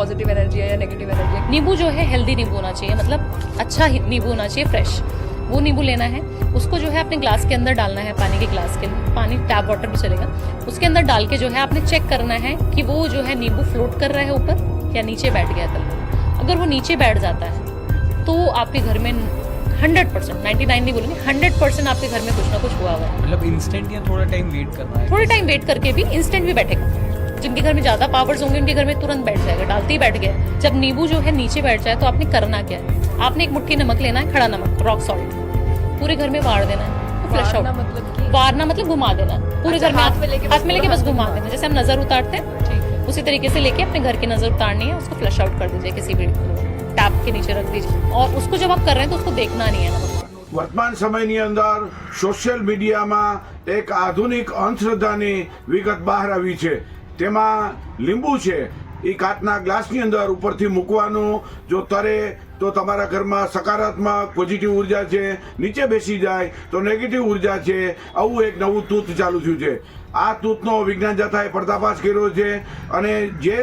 Positive energy है या negative energy है। नींबू जो है हेल्दी नींबू होना चाहिए। मतलब अच्छा नींबू होना चाहिए फ्रेश वो नींबू लेना है। उसको जो है अपने ग्लास के अंदर डालना है पानी के ग्लास के अंदर पानी टैप वाटर भी चलेगा। उसके अंदर डाल के जो है आपने चेक करना है कि वो जो है नींबू फ्लोट कर रहा है ऊपर या नीचे बैठ गया तल। अगर वो नीचे बैठ जाता है तो आपके घर में हंड्रेड परसेंट नाइन्टी नाइन नहीं बोलेंगे हंड्रेड परसेंट आपके घर में कुछ ना कुछ हुआ हुआ है। मतलब इंस्टेंट या थोड़ा टाइम वेट करना है? थोड़े टाइम वेट करके भी इंस्टेंट भी बैठेगा। जिनके घर में ज्यादा पावर्स होंगे उनके घर में तुरंत बैठ जाएगा डालते ही बैठ गया जब नींबू जो है नीचे बैठ जाए तो आपने करना क्या है आपने एक मुट्ठी नमक लेना है खड़ा नमक रॉक सॉल्ट पूरे घर में वार देना है फ्लश वारना आउट मतलब कि वारना मतलब घुमा देना पूरे अच्छा, घर में हाथ में लेके बस हाथ में लेके पूरा बस हाथ घुमा घुमा देना जैसे हम नजर उतारते हैं ठीक है उसी तरीके से लेके अपने घर की नजर उतारनी है उसको फ्लश आउट कर दीजिए किसी भी टैप के नीचे रख दीजिए और उसको जब आप कर रहे हैं तो उसको देखना नहीं है नमक વર્તમાન સમયની અંદર સોશિયલ મીડિયામાં એક આધુનિક અંધશ્રદ્ધાની વિગત બહાર આવી છે તેમાં લીંબુ છે. એ કાચના ગ્લાસની અંદર ઉપરથી મૂકવાનું જો તરે તો તમારા ઘરમાં સકારાત્મક પોઝિટિવ ઊર્જા છે, નીચે બેસી જાય, તો નેગેટિવ ઊર્જા છે, આવું એક નવું તૂત ચાલુ થયું છે. આ તૂતનો વિજ્ઞાન જથાએ પર્દાફાશ કર્યો છે અને જે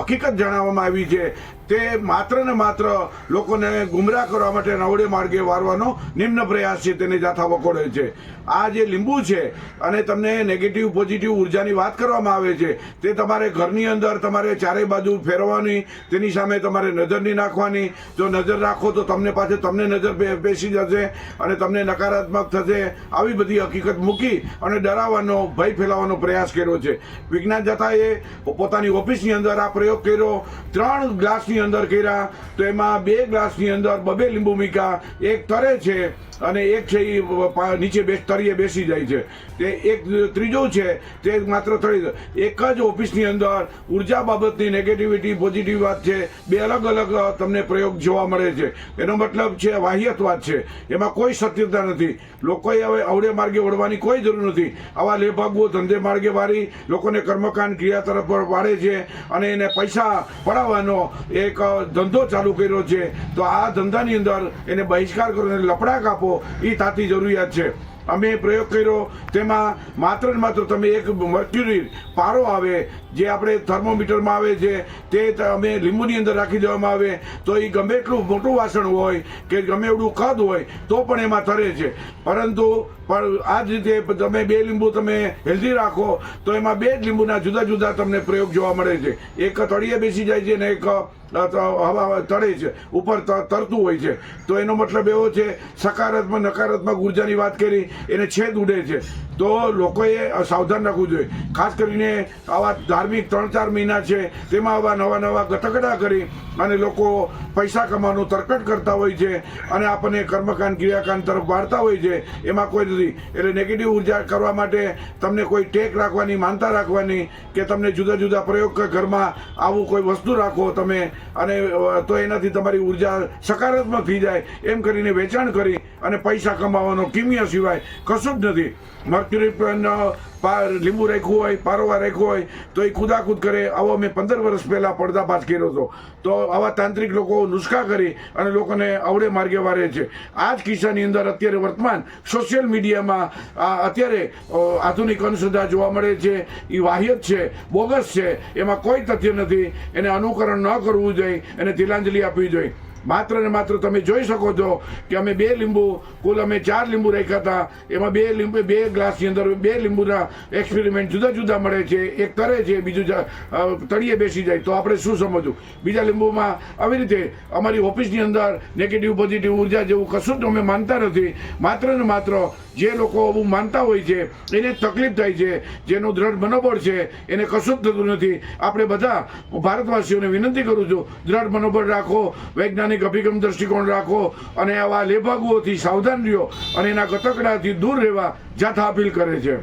હકીકત જણાવવામાં આવી છે તે માત્ર ને માત્ર લોકોને ગુમરાહ કરવા માટે નવડે માર્ગે વારવાનો નિમ્ન પ્રયાસ છે, તેને જાથા વખોડે છે. આ જે લીંબુ છે અને તમને નેગેટિવ પોઝિટિવ ઉર્જાની વાત કરવામાં આવે છે, તે તમારે ઘરની અંદર તમારે ચારે બાજુ ફેરવવાની, તેની સામે તમારે નજર નહીં નાખવાની જો નજર રાખો તો તમને પાસે તમને નજર બેસી જશે અને તમને નકારાત્મક થશે. આવી બધી હકીકત મૂકી અને ડરાવવાનો, ભય ફેલાવવાનો પ્રયાસ કર્યો છે. વિજ્ઞાન જથાએ પોતાની ઓફિસની અંદર આ પ્રયોગ કર્યો. ત્રણ ગ્લાસની અંદર કર્યા. તો એમાં બે ગ્લાસની અંદર બબે લીંબુ મૂક્યા એક તરે છે અને એક છે એ નીચે બે તરીએ બેસી જાય છે. તે એક ત્રીજો છે, તે માત્ર તળી એક જ ઓફિસની અંદર ઊર્જા બાબતની નેગેટિવિટી પોઝિટિવ વાત છે. બે અલગ અલગ તમને પ્રયોગ જોવા મળે છે. એનો મતલબ છે વાહિયત વાત છે. એમાં કોઈ સત્યતા નથી. લોકોએ હવે અવડે માર્ગે વળવાની કોઈ જરૂર નથી. આવા લેભાગવો ધંધે માર્ગે વાળી લોકોને કર્મકાંડ ક્રિયા તરફ વાળે છે અને એને પૈસા પડાવવાનો એક ધંધો ચાલુ કર્યો છે. તો આ ધંધાની અંદર એને બહિષ્કાર કરો અને લપડાક કાપો એ તાતી જરૂરિયાત છે. અમે પ્રયોગ કર્યો. તેમાં માત્ર ને માત્ર તમે એક મર્ક્યુરી પારો આવે, જે આપણે થર્મોમીટરમાં આવે છે, તે અમે લીંબુની અંદર રાખી દેવામાં આવે. તો એ ગમે એટલું મોટું વાસણ હોય કે ગમે એવડું કદ હોય, તો પણ એમાં તરે છે. પરંતુ પણ આ જ રીતે તમે બે લીંબુ તમે હેલ્ધી રાખો, તો એમાં બે જ લીંબુના જુદા જુદા તમને પ્રયોગ જોવા મળે છે. એક તળિયે બેસી જાય છે અને એક હવા તળે છે, ઉપર તરતું હોય છે. તો એનો મતલબ એવો છે, સકારાત્મક, નકારાત્મક ઉર્જાની વાત કરી એને છેદ ઉડે છે. તો લોકોએ સાવધાન રાખવું જોઈએ. ખાસ કરીને આવા ધાર્મિક ત્રણ ચાર મહિના છે, તેમાં આવા નવા નવા ગતકડા કરી અને લોકો પૈસા કમાવાનું તરકટ કરતા હોય છે અને આપણને કર્મકાંડ, ક્રિયાકાંડ તરફ વાળતા હોય છે, એમાં કોઈ નથી. એટલે નેગેટિવ ઊર્જા કરવા માટે તમને કોઈ ટેક રાખવાની, માનતા રાખવાની કે તમને જુદા જુદા પ્રયોગ ઘરમાં આવું કોઈ વસ્તુ રાખો તમે અને તો એનાથી તમારી ઊર્જા સકારાત્મક થઈ જાય. એમ કરીને વેચાણ કરી અને પૈસા કમાવાનો, કિમિયા સિવાય કશું જ નથી. મર્ક્યુરી લીંબુ રાખ્યું હોય, પારોવા રાખ્યું હોય, તો એ કુદાકૂદ કરે. આવો મેં પંદર વર્ષ પહેલાં પડદાફાશ કર્યો હતો. તો આવા તાંત્રિક લોકો નુસ્ખા કરી અને લોકોને અવડે માર્ગે વારે છે. આ જ કિસ્સાની અંદર અત્યારે વર્તમાન સોશિયલ મીડિયામાં આ અત્યારે આધુનિક અંધશ્રદ્ધા જોવા મળે છે. એ વાહ્યત છે, બોગસ છે. એમાં કોઈ તથ્ય નથી. એને અનુકરણ ન કરવું જોઈએ, એને તિલાંજલિ આપવી જોઈએ. માત્ર ને માત્ર તમે જોઈ શકો છો કે અમે બે લીંબુ, કુલ અમે ચાર લીંબુ રાખ્યા હતા. એમાં બે લીંબુ, બે ગ્લાસની અંદર બે લીંબુના એક્સપેરિમેન્ટ જુદા જુદા મળે છે. એક તરે છે, બીજું તળિયે બેસી જાય. તો આપણે શું સમજવું? બીજા લીંબુમાં આવી રીતે અમારી ઓફિસની અંદર નેગેટિવ પોઝિટિવ ઊર્જા જેવું કશું જ અમે માનતા નથી. માત્ર ને માત્ર જે લોકો આવું માનતા હોય છે, એને તકલીફ થાય છે. જેનું દ્રઢ મનોબળ છે, એને કશું જ થતું નથી. આપણે બધા ભારતવાસીઓને વિનંતી કરું છું, દ્રઢ મનોબળ રાખો વૈજ્ઞાનિક અભિગમ દ્રષ્ટિકોણ રાખો અને આવા લેભાગુઓથી સાવધાન રહ્યો અને એના ગતકડાથી દૂર રહેવા જાથા અપીલ કરે છે.